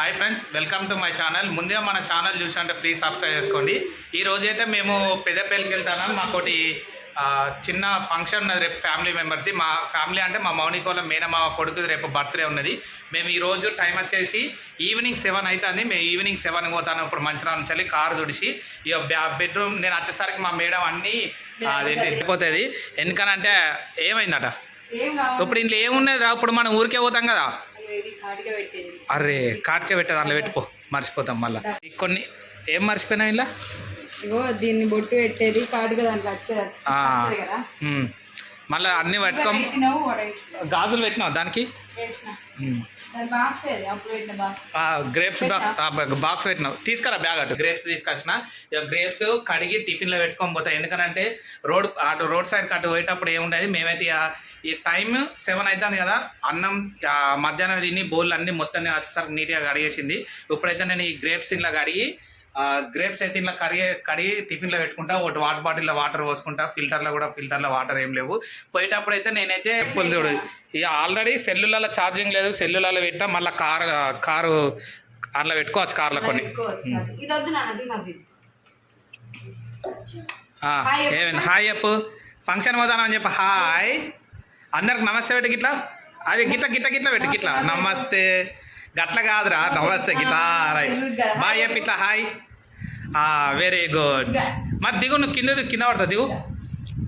Hi friends welcome to my channel ముందుగా మన channel చూసాంటే please subscribe చేసుకోండి. ఈ రోజైతే మేము పెద్దపల్లికి వెళ్తాను మాకోటి చిన్న ఫంక్షన్ ఉన్నది రేపు ఫ్యామిలీ మెంబర్ది మా ఫ్యామిలీ అంటే మా మౌనికోల మేనమామ కొడుకుది రేపు బర్త్డే ఉన్నది. మేము ఈ రోజు టైం వచ్చేసి ఈవినింగ్ సెవెన్ అవుతుంది మేము ఈవినింగ్ సెవెన్ పోతాను. ఇప్పుడు మంచిరాల నుంచి కారు తుడిచి ఇక బెడ్రూమ్ నేను వచ్చేసరికి మా మేడం అన్నీ వెళ్ళిపోతుంది. ఎందుకనంటే ఏమైందట? ఇప్పుడు ఇంట్లో ఏమున్నది రా ఇప్పుడు మనం ఊరికే పోతాం కదా. అరే కాటికే పెట్టే దాంట్లో పెట్టుకో. మర్చిపోతాం మళ్ళీ. కొన్ని ఏం మర్చిపోయినా ఇలా? ఇగో దీన్ని బొట్టు పెట్టేది కాటుగా దాంట్లో వచ్చేది మళ్ళీ అన్నీ పెట్టుకోం. గాజులు పెట్టినావు దానికి? గ్రేప్స్ బాక్స్ బాక్స్ పెట్టినావు. తీసుకురా బ్యాగ్ అటు. గ్రేప్స్ తీసుకొచ్చిన. ఇక గ్రేప్స్ కడిగి టిఫిన్లో పెట్టుకొని పోతాయి ఎందుకంటే రోడ్ అటు రోడ్ సైడ్ అటు పోయేటప్పుడు ఏముండదు. మేమైతే ఈ టైం సెవెన్ అవుతుంది కదా. అన్నం మధ్యాహ్నం తిని బౌల్ అన్ని మొత్తం నేను వచ్చేసరికి నీట్గా కడిగేసింది. ఇప్పుడైతే నేను ఈ గ్రేప్స్ ఇలా కడిగి గ్రేప్స్ అయితే ఇలా కడిగే కడిగి టిఫిన్లో పెట్టుకుంటా. ఒకటి వాటర్ బాటిల్లో వాటర్ పోసుకుంటా. ఫిల్టర్లో కూడా ఫిల్టర్లో వాటర్ ఏం లేవు. పోయేటప్పుడు అయితే నేనైతే చెప్పులు చూడు. ఇక ఆల్రెడీ సెల్లులలో ఛార్జింగ్ లేదు. సెల్లులలో పెట్టా మళ్ళీ కారు కారు అందులో పెట్టుకోవచ్చు కార్లో కొన్ని. ఏమైంది? హాయ్ చెప్పు. ఫంక్షన్ పోతానని చెప్పి. హాయ్ అందరికి నమస్తే పెట్టి గిట్లా. అది గిట్ల గిట్ల గిట్ల పెట్టి గిట్లా. నమస్తే. గట్ల కాదురా నమస్తే గిట్లా మా ఏ ఇట్లా హాయ్? వెరీ గుడ్ మరి దిగు నువ్వు కింద కింద పడతా దిగు.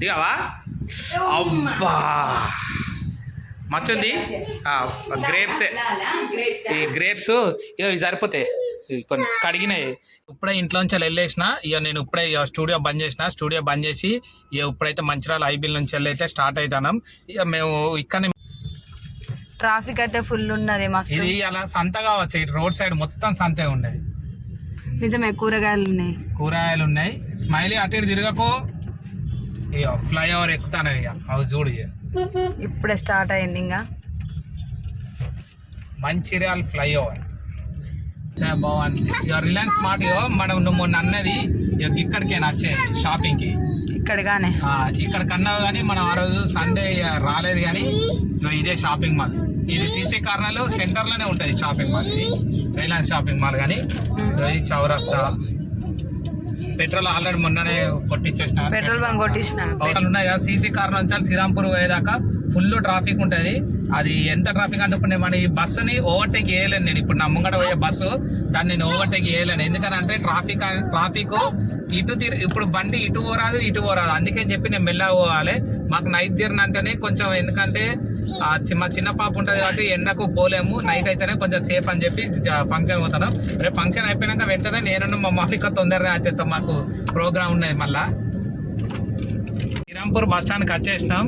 దిగావా? అబ్బా. మచ్చుంది? గ్రేప్సే గ్రేప్స్ ఈ గ్రేప్స్ ఇక ఇవి సరిపోతాయి. కొన్ని కడిగినాయి. ఇప్పుడే ఇంట్లోంచి వెళ్ళేసిన ఇక నేను ఇప్పుడే స్టూడియో బంద్ చేసిన స్టూడియో బంద్ చేసి ఇక ఇప్పుడైతే మంచిర్యాల ఐబిల్ నుంచి వెళ్ళి అయితే స్టార్ట్ అవుతాం ఇక మేము ఇక్కడ ట్రాఫిక్ అయితే ఫుల్ ఉన్నది మస్తు. ఇది అలా సంత కావచ్చు ఇటు రోడ్ సైడ్ మొత్తం సంతే ఉండేది. నిజమే కూరగాయలు ఉన్నాయి. కూరగాయలు ఉన్నాయి. స్మైలీ అటు ఇటు తిరగకు. ఇక ఫ్లైఓవర్ ఎక్కుతాను ఇక అవి చూడు ఇక ఇప్పుడే స్టార్ట్ అయింది ఇంకా. మంచిర్యాల ఫ్లైఓవర్. ఇక రిలయన్స్ స్మార్ట్ ఇగో మనం నువ్వు మొన్న అన్నది ఇక ఇక్కడికే నచ్చేది షాపింగ్కి. ఇక్కడగానే. ఇక్కడ కన్నావు కానీ మనం ఆ రోజు సండే రాలేదు కానీ ఇదే షాపింగ్ మాల్ ఇది సీసీ కార్నర్లు సెంటర్లోనే ఉంటుంది షాపింగ్ మాల్ ఇది. రిలయన్స్ షాపింగ్ మాల్ కానీ చౌరస్తా. పెట్రోల్ ఆల్రెడీ మొన్ననే కొట్టించేసిన పెట్రోల్ బంక్ కొట్టించిన ఉన్నాయి కదా సీసీ కార్ నుంచి శ్రీరాంపూర్ పోయేదాకా ఫుల్ ట్రాఫిక్ ఉంటుంది. అది ఎంత ట్రాఫిక్ అంటే ఇప్పుడు నేను మన ఈ బస్సుని ఓవర్టేక్ చేయలేను నేను. ఇప్పుడు నా ముంగట పోయే బస్సు దాన్ని నేను ఓవర్టేక్ చేయలేను. ఎందుకంటే ట్రాఫిక్ ట్రాఫిక్ ఇటు తిరి ఇప్పుడు బండి ఇటు పోరాదు ఇటు పోరాదు. అందుకే చెప్పి నేను మెల్లగా పోవాలి. మాకు నైట్ జర్నీ అంటేనే కొంచెం ఎందుకంటే మా చిన్న పాప ఉంటుంది కాబట్టి ఎండకు పోలేము నైట్ అయితేనే కొంచెం సేఫ్ అని చెప్పి ఫంక్షన్ పోతాను రేపు ఫంక్షన్ అయిపోయినాక వెంటనే నేను మా మాలిక తొందరగా వచ్చేస్తాం మాకు ప్రోగ్రామ్ ఉన్నది మళ్ళా. శ్రీరాంపూర్ బస్ స్టాండ్కి వచ్చేసినాం.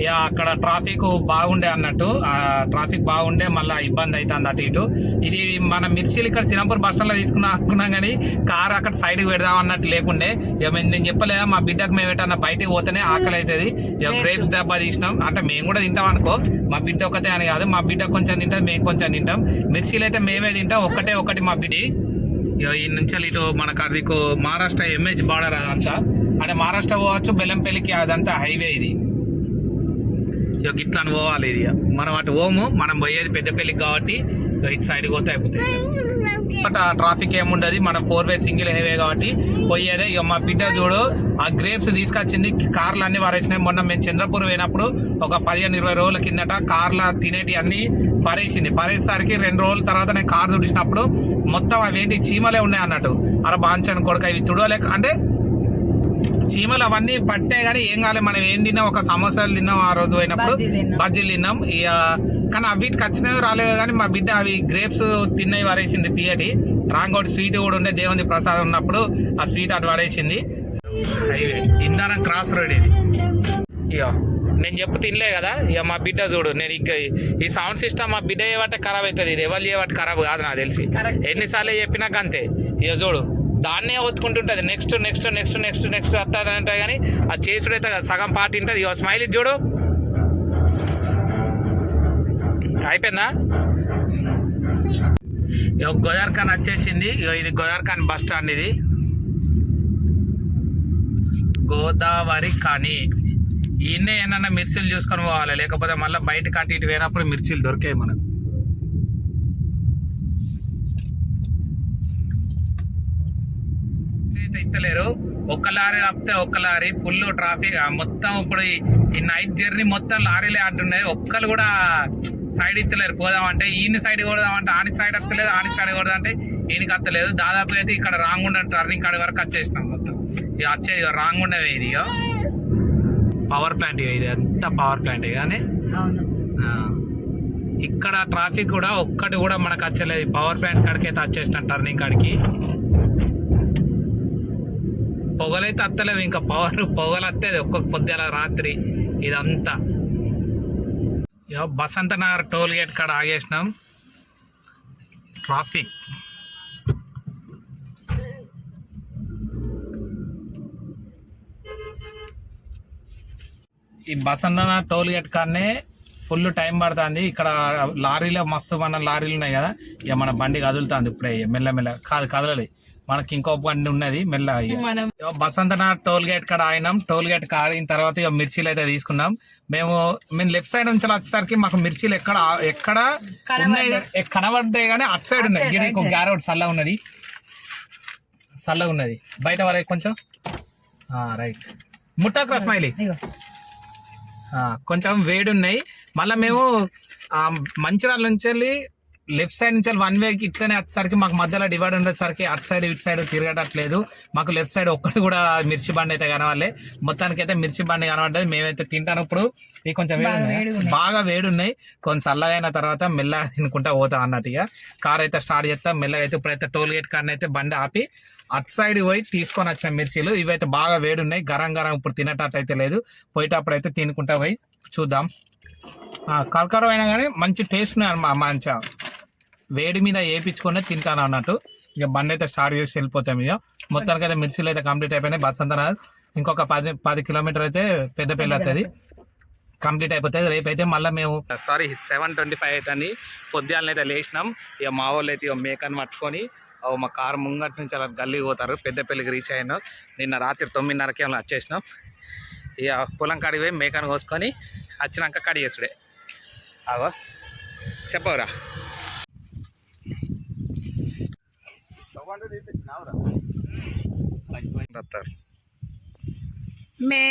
ఇక అక్కడ ట్రాఫిక్ బాగుండే అన్నట్టు. ఆ ట్రాఫిక్ బాగుండే మళ్ళీ ఇబ్బంది అవుతుంది అటు ఇటు. ఇది మన మిర్చిలు ఇక్కడ శ్రీరాంపూర్ బస్ స్టాండ్లో తీసుకున్నా అనుకున్నాం కానీ కార్ అక్కడ సైడ్కి పెడదాం అన్నట్టు లేకుండే. ఇక నేను చెప్పలేదా మా బిడ్డకు మేము ఎటన్నా బయటికి పోతేనే ఆకలి అవుతుంది ఇక గ్రేప్స్ డబ్బా తీసినాం. అంటే మేము కూడా తింటాం అనుకో. మా బిడ్డ ఒకటే అని కాదు. మా బిడ్డ కొంచెం తింటుంది మేము కొంచెం తింటాం. మిర్చిలు అయితే మేమే తింటాం. ఒకటే ఒకటి మా బిడ్డ. ఇక ఈ నుంచి ఇటు మనకు అది మహారాష్ట్ర ఎంహెచ్ బార్డర్ అదంతా. అంటే మహారాష్ట్ర పోవచ్చు బెల్లంపల్లికి అదంతా హైవే ఇది. ఇట్లా అని పోవాలి ఇది ఇక. మనం అటు పోము మనం పోయేది పెద్దపల్లికి కాబట్టి ఇటు సైడ్ పోతే అయిపోతుంది బట్ ఆ ట్రాఫిక్ ఏముండదు మన ఫోర్ వే సింగిల్ హైవే కాబట్టి పోయేదే. ఇక మా బిడ్డ చూడు ఆ గ్రేప్స్ తీసుకొచ్చింది కార్లు అన్ని పారేసినాయి. మొన్న మేము చంద్రపూర్ పోయినప్పుడు ఒక పదిహేను ఇరవై రోజుల కిందట కార్ల తినేటి అన్ని పరేసింది. పరేసరికి రెండు రోజుల తర్వాత నేను కార్ తుడిచినప్పుడు మొత్తం అవేంటి చీమలే ఉన్నాయి అన్నట్టు. అరే బాంచని కొడుక ఇవి తుడవలేక అంటే చీమలు అవన్నీ పట్టే కానీ ఏం కాలే. మనం ఏం తిన్నాం? ఒక సమోసాలు తిన్నాం ఆ రోజు పోయినప్పుడు. తిన్నాం. బజ్జీలు తిన్నాం. ఇక కానీ అవిటికి వచ్చినవి రాలేదు కానీ మా బిడ్డ అవి గ్రేప్స్ తిన్నవి పడేసింది తీయటి. రాంగోటి స్వీట్ కూడా ఉండే దేవుని ప్రసాదం ఉన్నప్పుడు ఆ స్వీట్ అటు పడేసింది హైవే. ఇందారం క్రాస్ రోడ్ ఇది. ఇక నేను చెప్పు తినలే కదా. ఇక మా బిడ్డ చూడు నేను ఇక ఈ సౌండ్ సిస్టమ్ మా బిడ్డ చేయబట్టే ఖరాబ్ అవుతుంది? ఇది ఎవరు చేయబట్టి ఖరాబ్ కాదు నాకు తెలిసి. ఎన్నిసార్లు చెప్పినాక అంతే ఇక చూడు. దాన్నే ఒత్తుకుంటుంటుంది. Next next next next next వస్తుంది అంటే కానీ అది చేసుడైతే అయితే సగం పార్టీ ఉంటుంది. ఇక స్మైల్ ఇది చూడు. అయిపోయిందా? ఇక గోదార్ఖాన్ వచ్చేసింది. ఇక ఇది గోదార్ఖాన్ బస్ స్టాండ్ ఇది. గోదావరి కానీ ఈయన్నే ఏమన్నా మిర్చిలు చూసుకొని పోవాలి. లేకపోతే మళ్ళీ బయట అటు ఇటు పోయినప్పుడు మిర్చిలు దొరికాయి మనకు. వస్తలేరు ఒక్క లారీ తప్పితే ఒక్క లారీ ఫుల్ ట్రాఫిక్ మొత్తం ఇప్పుడు ఈ- నైట్ జర్నీ మొత్తం లారీలే అంటున్నాయి. ఒక్కరు కూడా సైడ్ ఇస్తలేరు పోదామంటే ఈయన సైడ్ కొడదామంటే ఆని సైడ్ వస్తలేదు ఆని సైడ్ కొడదామంటే ఈయనకి వస్తలేదు దాదాపు అయితే ఇక్కడ రాంగుండ టర్నింగ్ కాడి వరకు వచ్చేసినాం మొత్తం. ఇక వచ్చే ఇక రాంగుండవే ఇది పవర్ ప్లాంట్ ఇక ఇది. అంతా పవర్ ప్లాంట్ కానీ. ఇక్కడ ట్రాఫిక్ కూడా ఒక్కటి కూడా మనకు వచ్చలేదు. పవర్ ప్లాంట్ కాడికి అయితే వచ్చేసిన టర్నింగ్ కాడికి. పొగలైతే అత్తలేవు ఇంకా పవర్ పొగలు వస్తుంది ఒక్కొక్క పొద్దుల రాత్రి ఇదంతా. ఇక బసంత నగర్ టోల్ గేట్ కాడ ఆగేసినాం. ట్రాఫిక్. ఈ బసంతన టోల్ గేట్ కాడనే ఫుల్ టైం పడుతుంది. ఇక్కడ లారీలో మస్తు మన లారీలు ఉన్నాయి కదా. ఇక మన బండి కదులుతుంది ఇప్పుడే మెల్లమెల్ల కాదు కదలలేదు. మనకి ఇంకో బండి ఉన్నది మెల్ల బసంతన టోల్ గేట్ కాడ ఆగినాం. టోల్ గేట్ కాడిన తర్వాత ఇక మిర్చీలు అయితే తీసుకున్నాం. మేము మేము లెఫ్ట్ సైడ్ నుంచి వచ్చేసరికి మాకు మిర్చీలు ఎక్కడ ఎక్కడ ఉన్నాయి? కనబడ్డాయి కానీ అటు సైడ్ ఉన్నాయి. ఇంకో గ్యారోడ్ చల్లగా ఉన్నది. చల్లగా ఉన్నది. బయట వరకు కొంచెం? రైట్. ముట్టాక్రా స్మైలీ. కొంచెం వేడి ఉన్నాయి. మళ్ళీ మేము మంచిర్యాల నుంచి వెళ్ళి లెఫ్ట్ సైడ్ నుంచి వన్ వేకి ఇట్లనే వచ్చేసరికి మాకు మధ్యలో డివైడ్ ఉండేసరికి అటు సైడ్ ఇటు సైడ్ తిరగటట్లేదు మాకు లెఫ్ట్ సైడ్ ఒక్కటి కూడా మిర్చి బండి అయితే కనవాలి మొత్తానికి అయితే మిర్చి బండి కనబడ్డది. మేమైతే తింటాను ఇప్పుడు ఇవి కొంచెం. బాగా వేడి ఉన్నాయి. కొంచెం చల్లగా అయిన తర్వాత మెల్లగా తినుకుంటా పోతాం అన్నట్టుగా కార్ అయితే స్టార్ట్ చేస్తాం. మెల్లగా అయితే ఇప్పుడైతే టోల్ గేట్ కార్ అయితే బండి ఆపి అటు సైడ్ పోయి తీసుకొని వచ్చిన మిర్చీలు. ఇవైతే బాగా వేడి ఉన్నాయి. గరం గరం ఇప్పుడు తినేటట్టు అయితే లేదు. పోయేటప్పుడు అయితే తినుకుంటా పోయి చూద్దాం. కరకరం అయినా కానీ మంచి టేస్ట్ ఉన్నాయి అన్నమా- మంచిగా. వేడి మీద వేయించుకునే తింటాను అన్నట్టు. ఇక బండి అయితే స్టార్ట్ చేసి వెళ్ళిపోతాం ఇక. మొత్తానికి అయితే మిర్చిలు అయితే కంప్లీట్ అయిపోయినాయి. బస్ అంతా ఇంకొక పది పది కిలోమీటర్ అయితే పెద్ద పెళ్ళి అవుతుంది. కంప్లీట్ అయిపోతుంది. రేపు అయితే మళ్ళీ మేము సారీ సెవెన్ ట్వంటీ ఫైవ్ అవుతుంది. పొద్దుగాలని అయితే లేచినాం. ఇక మా వాళ్ళు అయితే ఇక మేకని పట్టుకొని మా కారు ముంగటి నుంచి అలా గల్లీ పోతారు. పెద్దపల్లికి రీచ్ అయినాం. నిన్న రాత్రి తొమ్మిదిన్నరకి ఏమో వచ్చేసినాం. ఇక పొలం కాడికి పోయి మేకను కోసుకొని వచ్చినాక కడిగేసుడే. అవో చెప్పవరా. వస్తారు మే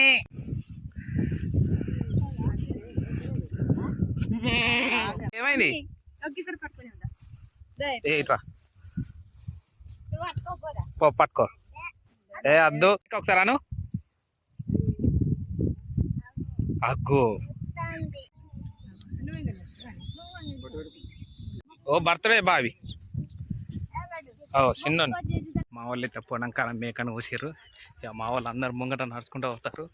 ఏమైంది పట్టుకో ఏ అద్దు ఒకసారి అను అగ్గు ఓ బర్త్డే బావి చిన్న మా వాళ్ళు అయితే పొలం కాడ మేకను ఊసిర్రు ఇక మా వాళ్ళు అందరు ముంగట నడుచుకుంటూ పోతారు.